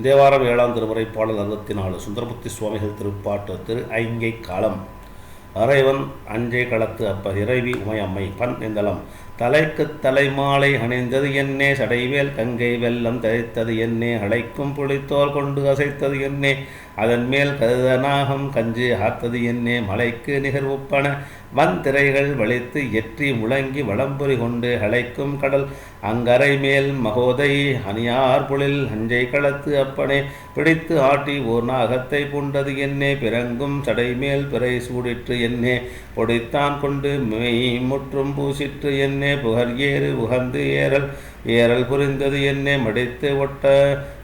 தேவாரம் ஏழாம் திருமுறை பாடல் அறுபத்தி நாலு சுந்தரமூர்த்தி சுவாமிகள் திருப்பாட்டு திரு ஐங்கை காலம். அறைவன் அஞ்சை களத்து அப்ப இறைவி உமையம்மை பன் எந்தளம். தலைக்கு தலைமாலை அணிந்தது என்னே சடைவேல் கங்கை வெள்ளம் தழைத்தது என்னே அழைக்கும் புளித்தோல் கொண்டு அசைத்தது என்னே. அதன் மேல் கருதநாகம் கஞ்சி ஆத்தது என்னே மலைக்கு நிகர் ஒப்பன. வந்திரைகள் வலித்து எற்றி முழங்கி வளம்புரி கொண்டு அழைக்கும் கடல். அங்கரை மேல் மகோதை அணியார் புலில் அஞ்சை களத்து அப்பனே. பிடித்து ஆட்டி ஓர் நாகத்தை பூண்டது என்னே. பிறங்கும் சடைமேல் பிறை சூடிற்று என்னே. பொடித்தான் கொண்டு மெய் முற்றும் பூசிற்று என்னே. புகர் ஏறு உகந்து ஏறல். ஏறல் புரிந்தது என்னே. மடித்து ஒட்ட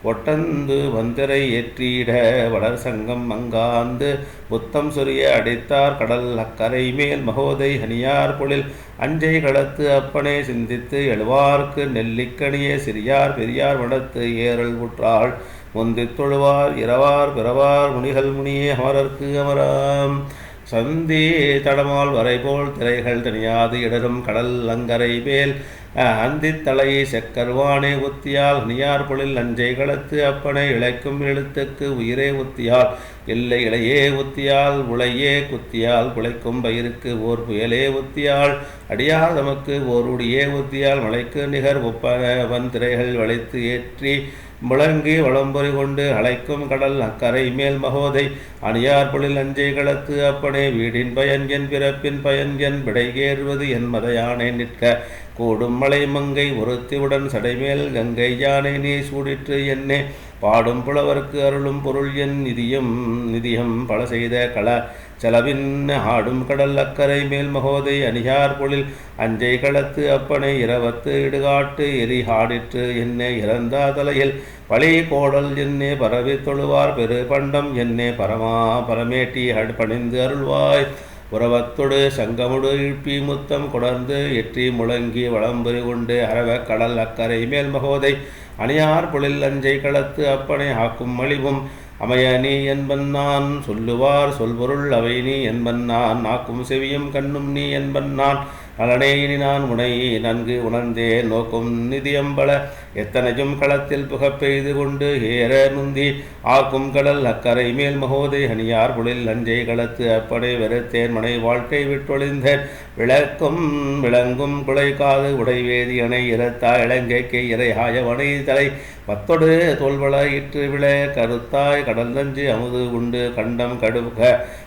ஒட்டந்து வந்திரை ஏற்றிட வளர் சங்கம் மங்காந்து புத்தம் சொரிய அடித்தார் கடல் அக்கரை மேல் மகோதை ஹனியார் பொழில். அஞ்சை களத்து அப்பனே சிந்தித்து எழுவார்க்கு நெல்லிக்கணியே சிறியார் பெரியார் வடத்து ஏறல் உற்றாள். முந்தித் தொழுவார் இரவார் பிறவார் முனிகள் முனியே அமரர்க்கு அமராம். சந்தி தடமால் வரைபோல் திரைகள் தனியாது இடரும் கடல் அங்கரை மேல். அந்தி தலையை செக்கர்வானே உத்தியால் நியார்பொழில் நஞ்சை களத்து அப்பனை இழைக்கும் எழுத்துக்கு உயிரே உத்தியால் இல்லை இளையே உத்தியால் உளையே குத்தியால் குலைக்கும் பயிருக்கு ஓர் புயலே உத்தியால் அடியால் நமக்கு ஓருடியே உத்தியால் மலைக்கு நிகர் ஒப்பவன் வந்திரைகள் வளைத்து ஏற்றி முழங்கி வளம்பொறி கொண்டு அழைக்கும் கடல் அக்கரை மேல் மகோதை அணியார் பொழில் அஞ்சை களத்து அப்பனே வீடின் பயன் என் பிறப்பின் பயன் என் விடைகேறுவது என் மதையானை நிற்க கூடும் மலை மங்கை ஒருத்தியுடன் சடைமேல் கங்கை யானை நீ சூடிற்று என்னே. பாடும் புலவர்க்கு அருளும் பொருள் என் நிதியம். நிதியம் பல செய்த கள செலவின் ஆடும் கடல் அக்கரை மேல் மகோதை அணியார் பொழில். அஞ்சை களத்து அப்பனை இரவத்து இடுகாட்டு எரி ஆடிற்று என்னே. இறந்தா தலையில் பழி கோடல் என்னே. பரவி தொழுவார் பெரு பண்டம் என்னே. பரமா பரமேட்டி பணிந்து அருள்வாய். உறவத்தொடு சங்கமுடு இழ்ப்பி முத்தம் கொடர்ந்து எற்றி முழங்கி வளம்புரி கொண்டு அரவ கடல் அக்கரை மேல் மகோதை அணியார் பொழில் அஞ்சை களத்து அப்பனை ஆக்கும் மலிவும். அமைய நீ என்பன் நான் சொல்லுவார் சொல்பொருள் அவை நீ என்பன் நான் நாக்கும் செவியும் கண்ணும் நீ என்பன் நான். நலனே இனி நான் உனை நன்கு உணர்ந்தே நோக்கும் நிதியம்பல எத்தனையும் களத்தில் புகப்பெய்து கொண்டு ஏற நுந்தி ஆக்கும் கடல் அக்கரை மேல் மகோதை அணியார் புலில் நஞ்சை களத்து அப்படை வெறுத்தேன். மனை வாழ்க்கை விட்டொழிந்தேன். விளக்கும் விளங்கும் குலை காது உடைவேதி அணை இறத்தா இளங்கைக்கு இறை வனை தலை பத்தொடு தோல்வள இற்று விளை கருத்தாய் கடல் அமுது உண்டு கண்டம் கடுக.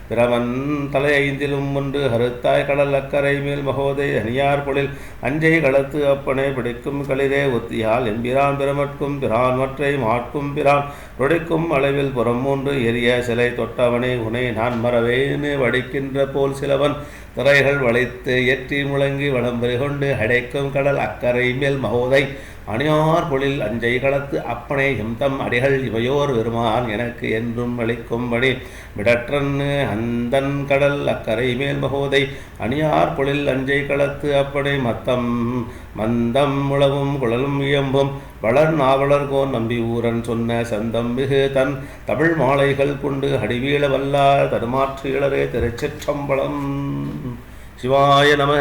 பிரமன் தலை ஐந்திலும் ஒன்று கருத்தாய் கடல் அக்கரை மேல் மகோதை அணியார் பொழில். அஞ்சை களத்து அப்பனை பிடிக்கும் களிரே ஒத்தியால். எம்பிரான் பிரமற்கும் பிரான் மற்றை மாட்கும் பிரான். நொடிக்கும் அளவில் புறம் மூன்று எரிய சிலை தொட்டவனை உனை நான் மறவேனு வடிக்கின்ற போல் சிலவன். திரைகள் வளைத்து எற்றி முழங்கி வளம்பெறி கொண்டு அடைக்கும் கடல் அக்கரை மேல் மகோதை. அணியார் பொழில் அஞ்சை களத்து அப்பனை எம்தம் அடிகள் இவையோர் பெருமான் எனக்கு என்றும் அளிக்கும்படி விடற்றன்னு அந்தன் கடல் அக்கரை மேல் மகோதை அணியார் பொழில் அஞ்சை களத்து அப்பனை மத்தம் மந்தம் உளவும் குழலும் இயம்பும் வளர் நாவலர்கோன் நம்பி ஊரன் சொன்ன சந்தம் மிகு தன் தமிழ் மாலைகள் கொண்டு அடிவீழ வல்லார் தடுமாற்று இளரே திருச்சிற்றம்பலம். சிவாய நம.